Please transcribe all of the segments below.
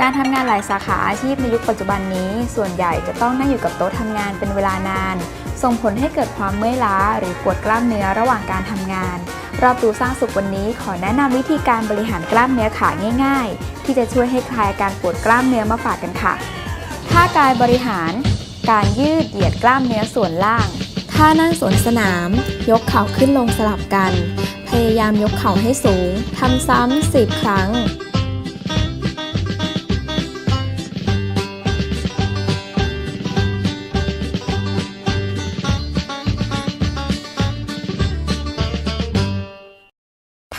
การทำงานหลายสาขาอาชีพในยุคปัจจุบันนี้ ส่วนใหญ่จะต้องนั่งอยู่กับโต๊ะทำงานเป็นเวลานาน ส่งผลให้เกิดความเมื่อยล้า หรือปวดกล้ามเนื้อระหว่างการทำงานรอบดูสร้างสุขวันนี้ขอแนะนำวิธีการบริหารกล้ามเนื้อขาง่าย ๆ ที่จะช่วยให้คลายอาการปวดกล้ามเนื้อมาฝากกันค่ะท่ากายบริหาร การยืดเหยียดกล้ามเนื้อส่วนล่างท่านั่งสวนสนาม ยกเข่าขึ้นลงสลับกัน พยายามยกเข่าให้สูงทำซ้ำ10 ครั้ง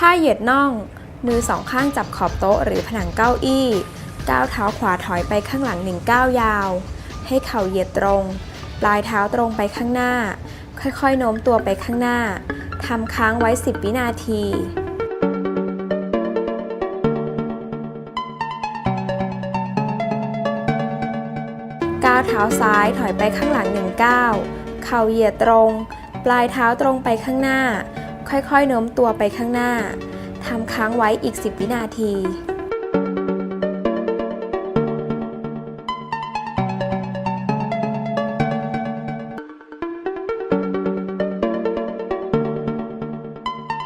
ท่าเหยียดน่อง มือสองข้างจับขอบโต๊ะหรือผนังเก้าอี้ก้าวเท้าขวาถอยไปข้างหลังหนึ่งก้าวยาว ให้เข่าเหยียดตรง ปลายเท้าตรงไปข้างหน้า ค่อยๆโน้มตัวไปข้างหน้าทำค้างไว้ 10 วินาทีก้าวเท้าซ้ายถอยไปข้างหลังหนึ่งก้าว เข่าเหยียดตรง ปลายเท้าตรงไปข้างหน้า ค่อยๆโน้มตัวไปข้างหน้าทำค้างไว้อีก 10 วินาที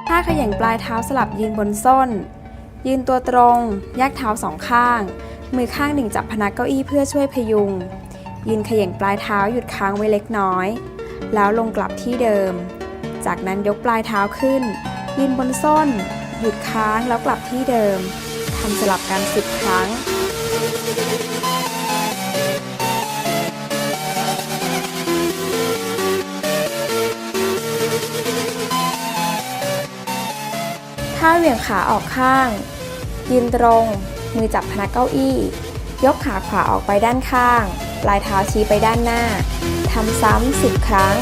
ท่าขย่งปลายเท้าสลับยืนบนส้น ยืนตัวตรง แยกเท้าสองข้าง มือข้างหนึ่งจับพนักเก้าอี้เพื่อช่วยพยุง ยืนขย่งปลายเท้าหยุดค้างไว้เล็กน้อย แล้วลงกลับที่เดิม จากนั้นยกปลายเท้าขึ้น ยืนบนส้น หยุดค้างแล้วกลับที่เดิมทำสลับกัน 10 ครั้งท่าเหวี่ยงขาออกข้าง ยืนตรง มือจับพนักเก้าอี้ ยกขาขวาออกไปด้านข้าง ปลายเท้าชี้ไปด้านหน้า ทำซ้ำ10ครั้ง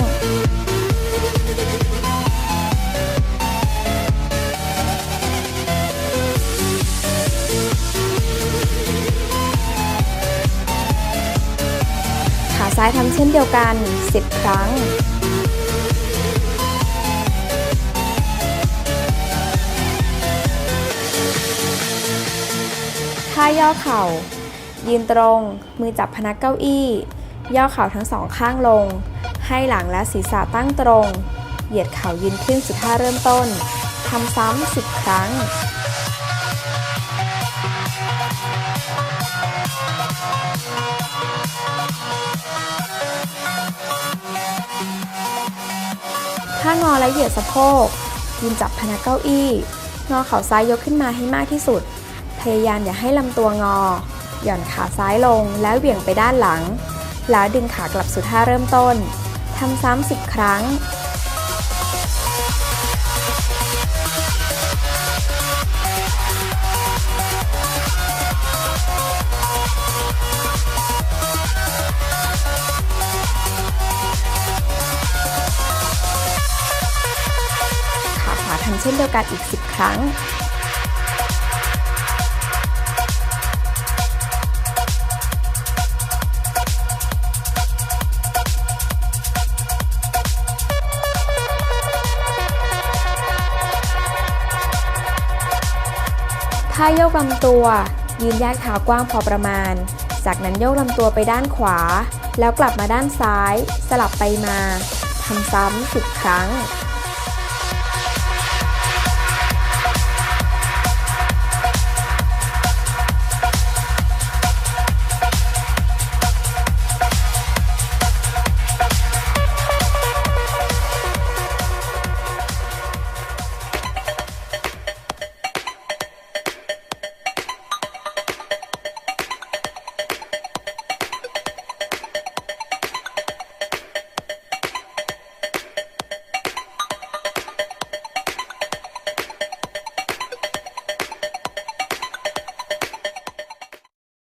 ซ้ายทำเช่นเดียวกัน 10 ครั้ง ท่าย่อเข่า ยืนตรง มือจับพนักเก้าอี้ ย่อเข่าทั้งสองข้างลง ให้หลังและศีรษะตั้งตรง เหยียดเข่ายืนขึ้นสู่ท่าเริ่มต้น ทำซ้ำ 10 ครั้ง งอและเหยียดสะโพก ยืนจับพนักเก้าอี้ งอเข่าซ้ายยกขึ้นมาให้มากที่สุด พยายามอย่าให้ลำตัวงอ หย่อนขาซ้ายลงแล้วเหวี่ยงไปด้านหลัง แล้วดึงขากลับสู่ท่าเริ่มต้น ทำซ้ำสิบครั้ง เช่นเดียวกันอีก 10 ครั้งท่าโยกลำตัว ยืนแยกเท้ากว้างพอประมาณ จากนั้นโยกลำตัวไปด้านขวา แล้วกลับมาด้านซ้าย สลับไปมาทำซ้ำ10ครั้ง